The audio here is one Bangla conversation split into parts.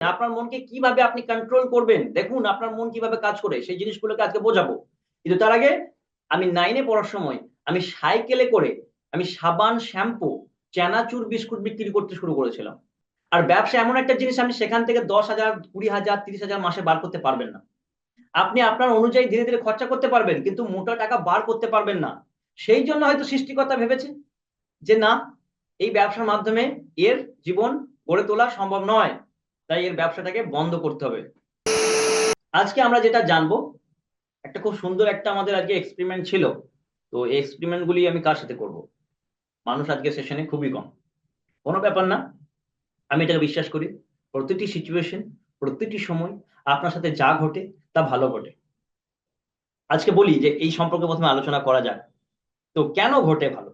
আপনার মনকে কীভাবে আপনি কন্ট্রোল করবেন? দেখুন, আপনার মন কীভাবে কাজ করে, সেই জিনিসগুলোকে আজকে বোঝাবো। কিন্তু তার আগে আমি নাইনে পড়ার সময় আমি সাইকেলে করে আমি সাবান শ্যাম্পু চানাচুর বিস্কুট বিক্রি করতে শুরু করেছিলাম। আর ব্যবসা এমন একটা জিনিস, আপনি সেখান থেকে দশ হাজার, কুড়ি হাজার, তিরিশ হাজার মাসে বার করতে পারবেন না। আপনি আপনার অনুযায়ী ধীরে ধীরে খরচা করতে পারবেন, কিন্তু মোটা টাকা বার করতে পারবেন না। সেই জন্য হয়তো সৃষ্টিকর্তা ভেবেছে যে, না, এই ব্যবসার মাধ্যমে এর জীবন গড়ে তোলা সম্ভব নয়। তাই এর ব্যবসাটাকে বন্ধ করতে হবে। আজকে আমরা যেটা জানব, একটা খুব সুন্দর একটা আমাদের আজকে এক্সপেরিমেন্ট ছিল। তো এই এক্সপেরিমেন্ট গুলি আমি কার সাথে করব? মানুষ আজকে সেশনে খুবই কম। কোনো ব্যাপার না। আমি এটাকে বিশ্বাস করি, প্রতিটি সিচুয়েশন প্রতিটি সময় আপনার সাথে যা ঘটে তা ভালো ঘটে। আজকে বলি যে এই সম্পর্কে প্রথমে আলোচনা করা যাক। তো কেন ঘটে ভালো?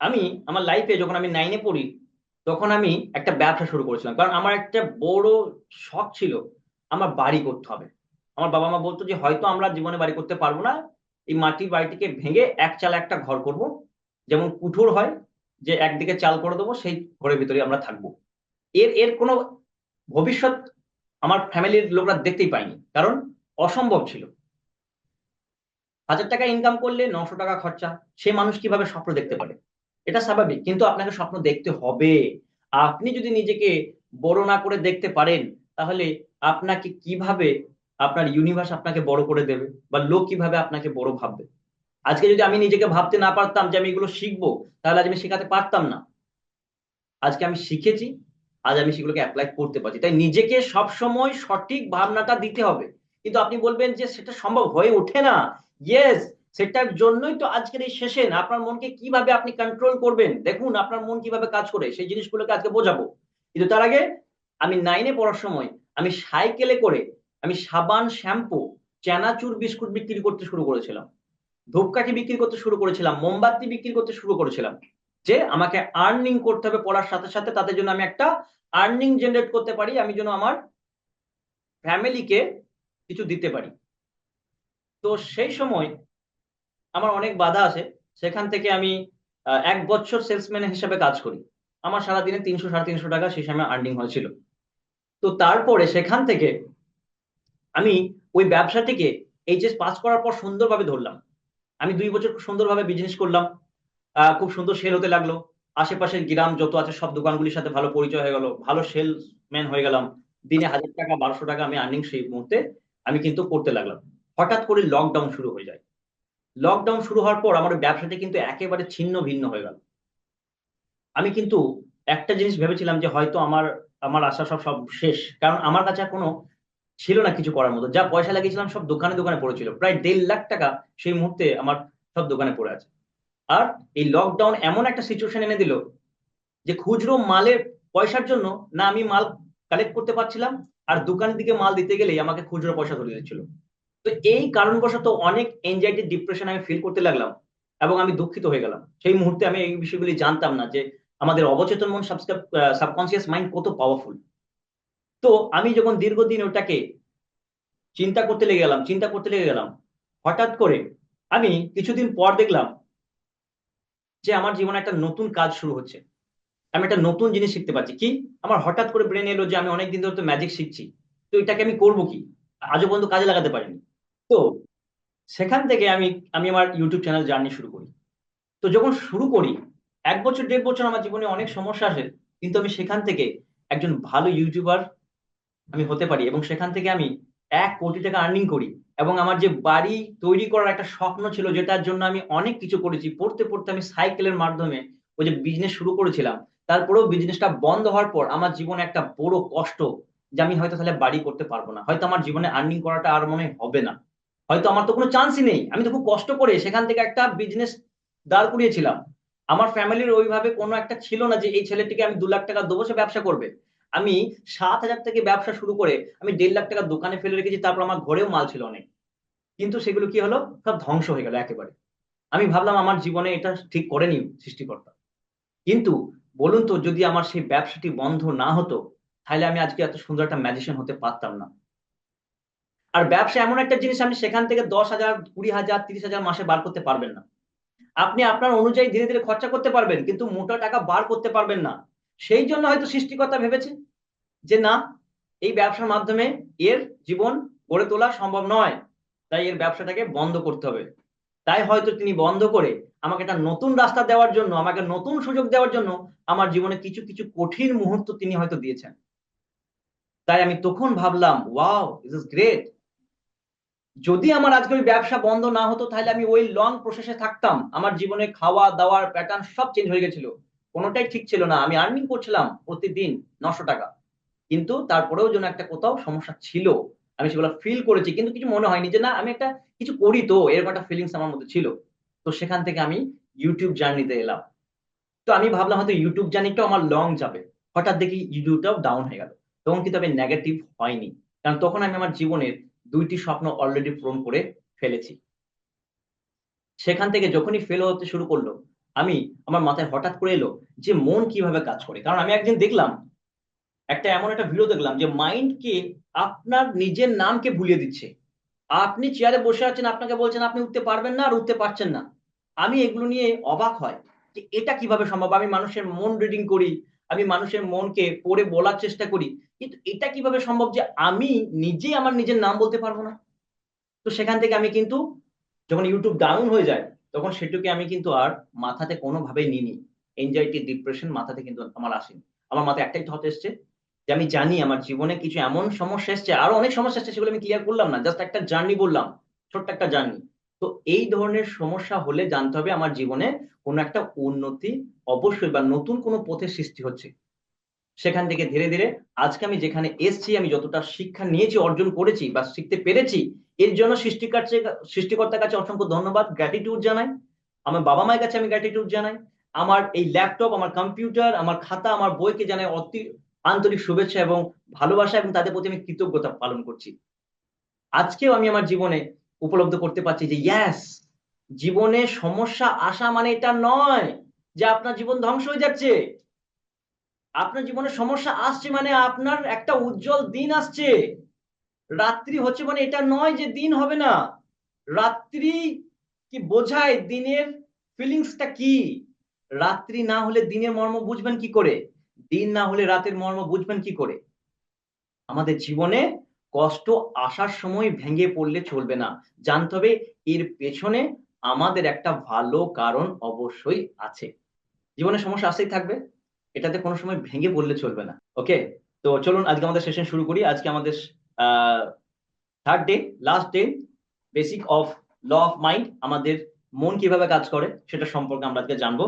আমি আমার লাইফে যখন আমি নাইনে পড়ি তখন আমি একটা ব্যবসা শুরু করেছিলাম। কারণ আমার একটা বড় শখ ছিল, আমার বাড়ি করতে হবে। আমার বাবা মা বলতো যে, হয়তো আমরা জীবনে বাড়ি করতে পারব না। এই মাটির বাড়িটিকে ভেঙে এক চাল একটা ঘর করব। যেমন কুঠোর হয়, যে একদিকে চাল করে দেবো, সেই ঘরের ভিতরে আমরা থাকব। এর এর কোনো ভবিষ্যৎ আমার ফ্যামিলির লোকরা দেখতেই পায়নি। কারণ অসম্ভব ছিল। হাজার টাকা ইনকাম করলে নশো টাকা খরচা। সে মানুষ কীভাবে স্বপ্ন দেখতে পারে? এটা স্বাভাবিক, কিন্তু আপনাকে স্বপ্ন দেখতে হবে। আপনি যদি নিজেকে বড় না করে দেখতে পারেন, তাহলে আপনাকে কীভাবে আপনার ইউনিভার্স আপনাকে বড় করে দেবে বা লোক কীভাবে আপনাকে বড় ভাববে? আজকে যদি আমি নিজেকে ভাবতে না পারতাম যে আমি এগুলো শিখব, তাহলে আজ আমি শেখাতে পারতাম না। আজকে আমি শিখেছি, আজ আমি সেগুলোকে অ্যাপ্লাই করতে পারছি। তাই নিজেকে সব সময় সঠিক ভাবনাটা দিতে হবে। কিন্তু আপনি বলবেন যে সেটা সম্ভব হয়ে ওঠে না। ইয়েস সেটার জন্যই তো আজকের এই সেশন আপনার মনকে কীভাবে আপনি কন্ট্রোল করবেন? দেখুন, আপনার মন কীভাবে কাজ করে, সেই জিনিসগুলোকে আজকে বোঝাবো। কিন্তু তার আগে আমি নাইনে পড়ার সময়, আমি সাইকেলে করে, আমি সাবান, শ্যাম্পু, চানাচুর বিস্কুট বিক্রি করতে শুরু করেছিলাম। ধূপকাঠি বিক্রি করতে শুরু করেছিলাম, মোমবাতি বিক্রি করতে শুরু করেছিলাম। যে আমাকে আর্নিং করতে হবে পড়ার সাথে সাথে, তাদের জন্য আমি একটা আর্নিং জেনারেট করতে পারি, আমি যেন আমার ফ্যামিলিকে কিছু দিতে পারি। তো সেই সময় আমার অনেক বাধা আছে, সেখান থেকে আমি এক বছর সেলসম্যান হিসেবে কাজ করি। আমার সারাদিনে তিনশো, সাড়ে তিনশো টাকা সেই সময় আর্নিং হয়েছিল। তো তারপরে সেখান থেকে আমি ওই ব্যবসাটিকে এইচএস পাস করার পর সুন্দরভাবে ধরলাম। আমি দুই বছর সুন্দরভাবে বিজনেস করলাম। খুব সুন্দর সেল হতে লাগল। আশেপাশের গ্রাম যত আছে, সব দোকানগুলির সাথে ভালো পরিচয় হয়ে গেল। ভালো সেলসম্যান হয়ে গেলাম। দিনে হাজার টাকা, বারোশো টাকা আমি আর্নিং সেই মুহূর্তে আমি কিন্তু করতে লাগলাম। হঠাৎ করে লকডাউন শুরু হয়ে যায়। লকডাউন শুরু হওয়ার পর আমার ব্যবসাটা কিন্তু একেবারে ছিন্ন ভিন্ন হয়ে গেল। আমি কিন্তু একটা জিনিস ভেবেছিলাম যে হয়তো আমার আমার আশা সব সব শেষ। কারণ আমার কাছে কোনো ছিল না কিছু করার মতো। যা পয়সা লাগিয়েছিলাম সব দোকানে দোকানে পড়েছিল। প্রায় দেড় লাখ টাকা সেই মুহূর্তে আমার সব দোকানে পড়ে আছে। আর এই লকডাউন এমন একটা সিচুয়েশন এনে দিল যে খুচরো মালের পয়সার জন্য না আমি মাল কালেক্ট করতে পারছিলাম, আর দোকানের দিকে মাল দিতে গেলেই আমাকে খুচরো পয়সা ধরে দিচ্ছিল। তো এই কারণবশত অনেক এনজাইটি ডিপ্রেশন আমি ফিল করতে লাগলাম এবং আমি দুঃখিত হয়ে গেলাম। সেই মুহূর্তে আমি এই বিষয়গুলি জানতাম না যে আমাদের অবচেতন মন সাবকনসিয়াস মাইন্ড কত পাওয়ারফুল তো আমি যখন দীর্ঘদিন ওটাকে চিন্তা করতে লেগে গেলাম, চিন্তা করতে লেগে গেলাম, হঠাৎ করে আমি কিছুদিন পর দেখলাম যে আমার জীবনে একটা নতুন কাজ শুরু হচ্ছে। আমি একটা নতুন জিনিস শিখতে পারছি। কি? আমার হঠাৎ করে ব্রেন এলো যে আমি অনেকদিন ধরে তো ম্যাজিক শিখছি। তো এটাকে আমি করব কি? আজও পর্যন্ত কাজে লাগাতে পারিনি। তো সেখান থেকে আমি আমি আমার ইউটিউব চ্যানেল জার্নি শুরু করি। তো যখন শুরু করি, এক বছর, দেড় বছর আমার জীবনে অনেক সমস্যা আসে, কিন্তু আমি সেখান থেকে একজন ভালো ইউটিউবার আমি হতে পারি এবং সেখান থেকে আমি এক কোটি টাকা আর্নিং করি এবং আমার যে বাড়ি তৈরি করার একটা স্বপ্ন ছিল, যেটার জন্য আমি অনেক কিছু করেছি। পড়তে পড়তে আমি সাইকেলের মাধ্যমে ওই যে বিজনেস শুরু করেছিলাম, তারপরেও বিজনেসটা বন্ধ হওয়ার পর আমার জীবনে একটা বড় কষ্ট যে আমি হয়তো তাহলে বাড়ি করতে পারব না। হয়তো আমার জীবনে আর্নিং করাটা আর মনে হবে না। হয়তো আমার তো কোনো চান্সই নেই। আমি তো খুব কষ্ট করে সেখান থেকে একটা বিজনেস দাঁড় করিয়েছিলাম। আমার ফ্যামিলির ওইভাবে কোনো একটা ছিল না যে, এই ছেলেটিকে আমি দু লাখ টাকা দেবো, সে ব্যবসা করবে। আমি সাত হাজার থেকে ব্যবসা শুরু করে আমি দেড় লাখ টাকা দোকানে ফেলে রেখেছি, তারপর আমার ঘরেও মাল ছিল অনেক। কিন্তু সেগুলো কি হলো? সব ধ্বংস হয়ে গেল একেবারে। আমি ভাবলাম আমার জীবনে এটা ঠিক করেনি সৃষ্টিকর্তা। কিন্তু বলুন তো, যদি আমার সেই ব্যবসাটি বন্ধ না হতো, তাহলে আমি আজকে এত সুন্দর একটা ম্যাজিশিয়ান হতে পারতাম না। আর ব্যবসা এমন একটা জিনিস আপনি সেখান থেকে দশ হাজার, কুড়ি হাজার, তিরিশ হাজার মাসে বার করতে পারবেন না। আপনি আপনার অনুযায়ী ধীরে ধীরে খরচা করতে পারবেন, কিন্তু মোটা টাকা বার করতে পারবেন না। সেই জন্য হয়তো সৃষ্টিকর্তা ভেবেছে যে, না, এই ব্যবসার মাধ্যমে এর জীবন গড়ে তোলা সম্ভব নয়। তাই এর ব্যবসাটাকে বন্ধ করতে হবে। তাই হয়তো তিনি বন্ধ করে আমাকে একটা নতুন রাস্তা দেওয়ার জন্য, আমাকে নতুন সুযোগ দেওয়ার জন্য আমার জীবনে কিছু কিছু কঠিন মুহূর্ত তিনি হয়তো দিয়েছেন। তাই আমি তখন ভাবলাম, ওয়াও দিস ইজ গ্রেট যদি আমার আজকে ওই ব্যবসা বন্ধ না হতো, তাহলে আমি ওই লং প্রসেসে থাকতাম। আমার জীবনে খাওয়া, দাওয়ার প্যাটার্ন সব চেঞ্জ হয়ে গেছিল। কোনোটাই ঠিক ছিল না। আমি আর্নিং করছিলাম প্রতিদিন নশো টাকা। কিন্তু তারপরেও যেন একটা কোথাও সমস্যা ছিল। আমি সেগুলো ফিল করেছি, কিন্তু কিছু মনে হয়নি যে না, আমি একটা কিছু করি তো, এরকম একটা ফিলিংস আমার মধ্যে ছিল। তো সেখান থেকে আমি ইউটিউব জার্নিতে এলাম। তো আমি ভাবলাম হয়তো ইউটিউব জার্নিটাও আমার লং যাবে। হঠাৎ দেখি ইউটিউবটাও ডাউন হয়ে গেল। তখন কিন্তু আমি নেগেটিভ হয়নি। কারণ তখন আমি আমার জীবনের দুইটি স্বপ্ন অলরেডি পূরণ করে ফেলেছি। সেখান থেকে যখনই ফেল হতে শুরু করল, আমি আমার মাথায় হঠাৎ করে এলো যে মন কীভাবে কাজ করে। কারণ আমি একদিন দেখলাম, একটা এমন একটা ভিডিও দেখলাম যে মাইন্ডকে আপনার নিজের নামকে ভুলিয়ে দিচ্ছে। আপনি চেয়ারে বসে আছেন, আপনাকে বলছেন, আপনি উঠতে পারবেন না আর উঠতে পারছেন না। আমি এগুলো নিয়ে অবাক হয় যে এটা কীভাবে সম্ভব? আমি মানুষের মন রিডিং করি আমি মানুষের মনকে পড়ে বলার চেষ্টা করি, কিন্তু এটা কীভাবে সম্ভব যে আমি নিজেই আমার নিজের নাম বলতে পারব না? তো সেখান থেকে আমি কিন্তু যখন ইউটিউব ডাউন হয়ে যায়, তখন সেটুকে আমি কিন্তু আর মাথাতে কোনোভাবেই নিইনি। এনজাইটি ডিপ্রেশন মাথাতে কিন্তু আমার আসেনি। আমার মাথায় একটাই থট এসছে যে আমি জানি আমার জীবনে কিছু এমন সমস্যা এসছে, আরও অনেক সমস্যা এসছে সেগুলো আমি ক্লিয়ার করলাম না জাস্ট একটা জার্নি বললাম, ছোট্ট একটা জার্নি তো এই ধরনের সমস্যা হলে জানতে হবে আমার জীবনে কোনো একটা উন্নতি অবশ্যই বা নতুন কোনো পথের সৃষ্টি হচ্ছে। সেখান থেকে ধীরে ধীরে আজকে আমি যেখানে এসছি, আমি যতটা শিক্ষা নিয়েছি, অর্জন করেছি বা শিখতে পেরেছি, এর জন্য সৃষ্টিকার সৃষ্টিকর্তার কাছে অসংখ্য ধন্যবাদ গ্র্যাটিটিউড জানাই। আমার বাবা মায়ের কাছে আমি গ্র্যাটিটিউড জানাই। আমার এই ল্যাপটপ আমার কম্পিউটার আমার খাতা, আমার বইকে জানাই অতি আন্তরিক শুভেচ্ছা এবং ভালোবাসা এবং তাদের প্রতি আমি কৃতজ্ঞতা পালন করছি। আজকেও আমি আমার জীবনে উপলব্ধ করতে পারছি যে ইয়াস জীবনে সমস্যা আসা মানে এটা নয় যে আপনার জীবন ধ্বংস হয়ে যাচ্ছে। আপনার জীবনে সমস্যা আসছে মানে আপনার একটা উজ্জ্বল দিন আসছে। রাত্রি হচ্ছে মানে এটা নয় যে দিন হবে না। রাত্রি কি বোঝায় দিনের ফিলিংসটা কি? রাত্রি না হলে দিনের মর্ম বুঝবেন কি করে? দিন না হলে রাতের মর্ম বুঝবেন কি করে? আমাদের জীবনে কষ্ট আসার সময় ভেঙে পড়লে চলবে না। জানতে হবে এর পেছনে আমাদের একটা ভালো কারণ অবশ্যই আছে। জীবনে সমস্যা আসতেই থাকবে। এটাতে কোনো সময় ভেঙে পড়লে চলবে না। ওকে? তো চলুন আজকে আমাদের সেশন শুরু করি। আজকে আমাদের third day last day basic of law of mind আমাদের মন কীভাবে কাজ করে সেটা সম্পর্কে আমরা আজকে জানব।